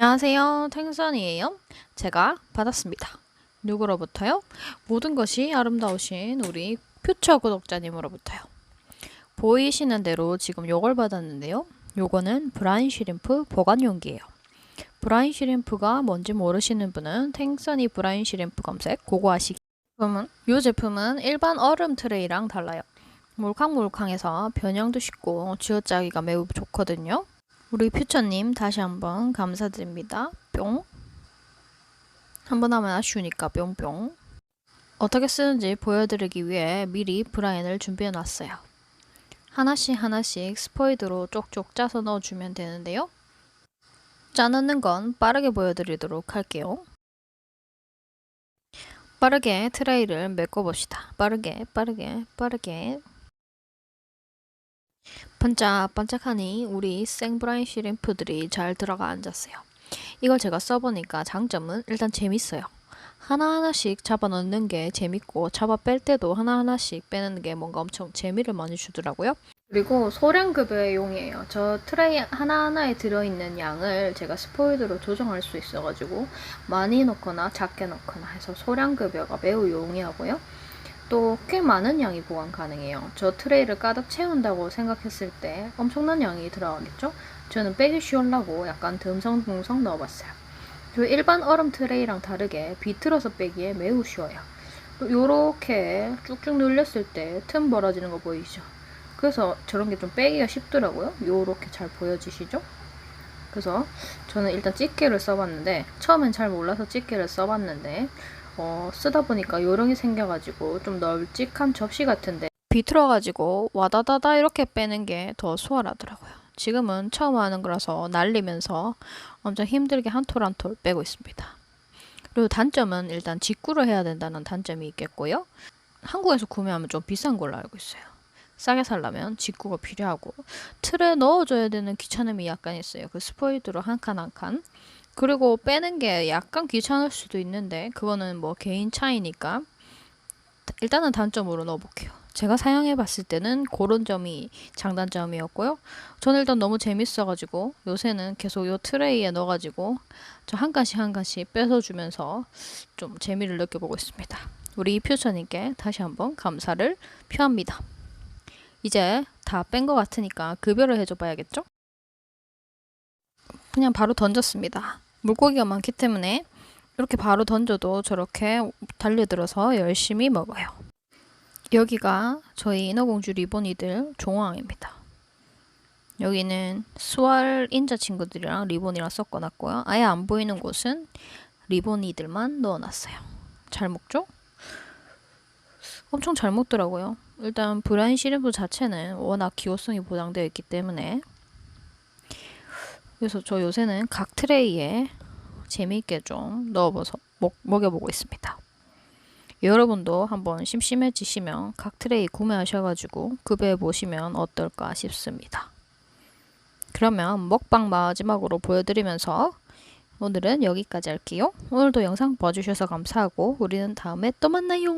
안녕하세요. 탱선이에요. 제가 받았습니다. 누구로부터요? 모든 것이 아름다우신 우리 퓨처 구독자님으로부터요. 보이시는 대로 지금 요걸 받았는데요. 요거는 브라인 시림프 보관 용기예요. 브라인 시림프가 뭔지 모르시는 분은 탱선이 브라인 시림프 검색 그거 하시기. 그러면 요 제품은 일반 얼음 트레이랑 달라요. 몰캉몰캉해서 변형도 쉽고 쥐어짜기가 매우 좋거든요. 우리 퓨처님 다시 한번 감사드립니다. 뿅. 한 번 하면 아쉬우니까 뿅뿅. 어떻게 쓰는지 보여드리기 위해 미리 브라인을 준비해 놨어요. 하나씩 하나씩 스포이드로 쪽쪽 짜서 넣어주면 되는데요. 짜넣는 건 빠르게 보여드리도록 할게요. 빠르게 트레이를 메꿔봅시다. 빠르게 빠르게 빠르게 반짝반짝하니 우리 생브라인 시림프들이 잘 들어가 앉았어요. 이걸 제가 써보니까 장점은 일단 재밌어요. 하나하나씩 잡아 넣는 게 재밌고 잡아 뺄 때도 하나하나씩 빼는 게 뭔가 엄청 재미를 많이 주더라고요. 그리고 소량급여용이에요. 저 트레이 하나하나에 들어있는 양을 제가 스포이드로 조정할 수 있어가지고 많이 넣거나 작게 넣거나 해서 소량급여가 매우 용이하고요. 또 꽤 많은 양이 보관 가능해요. 저 트레이를 가득 채운다고 생각했을 때 엄청난 양이 들어가겠죠? 저는 빼기 쉬우려고 약간 듬성듬성 넣어봤어요. 그 일반 얼음 트레이랑 다르게 비틀어서 빼기에 매우 쉬워요. 또 요렇게 쭉쭉 눌렸을 때 틈 벌어지는 거 보이시죠? 그래서 저런 게 좀 빼기가 쉽더라고요. 요렇게 잘 보여지시죠? 그래서 저는 일단 집게를 써봤는데 처음엔 잘 몰라서 집게를 써봤는데 어, 쓰다 보니까 요령이 생겨가지고 좀 널찍한 접시 같은데 비틀어가지고 와다다다 이렇게 빼는 게 더 수월하더라고요. 지금은 처음 하는 거라서 날리면서 엄청 힘들게 한 톨 한 톨 빼고 있습니다. 그리고 단점은 일단 직구를 해야 된다는 단점이 있겠고요. 한국에서 구매하면 좀 비싼 걸로 알고 있어요. 싸게 살려면 직구가 필요하고 틀에 넣어줘야 되는 귀찮음이 약간 있어요. 그 스포이드로 한 칸 한 칸. 그리고 빼는 게 약간 귀찮을 수도 있는데 그거는 뭐 개인 차이니까 일단은 단점으로 넣어볼게요. 제가 사용해 봤을 때는 그런 점이 장단점이었고요. 저는 일단 너무 재밌어가지고 요새는 계속 요 트레이에 넣어가지고 저 한 칸씩 한 칸씩 뺏어주면서 좀 재미를 느껴보고 있습니다. 우리 이표처님께 다시 한번 감사를 표합니다. 이제 다 뺀 것 같으니까 급여를 해줘 봐야겠죠? 그냥 바로 던졌습니다. 물고기가 많기 때문에 이렇게 바로 던져도 저렇게 달려들어서 열심히 먹어요. 여기가 저희 인어공주 리본이들 종황입니다. 여기는 수월 인자 친구들이랑 리본이랑 섞어놨고요. 아예 안 보이는 곳은 리본이들만 넣어놨어요. 잘 먹죠? 엄청 잘 먹더라고요. 일단 브라인 시림프 자체는 워낙 기호성이 보장되어 있기 때문에 그래서 저 요새는 각 트레이에 재미있게 좀 넣어서 먹, 먹여보고 있습니다. 여러분도 한번 심심해지시면 각 트레이 구매하셔가지고 급여해 보시면 어떨까 싶습니다. 그러면 먹방 마지막으로 보여드리면서 오늘은 여기까지 할게요. 오늘도 영상 봐주셔서 감사하고 우리는 다음에 또 만나요.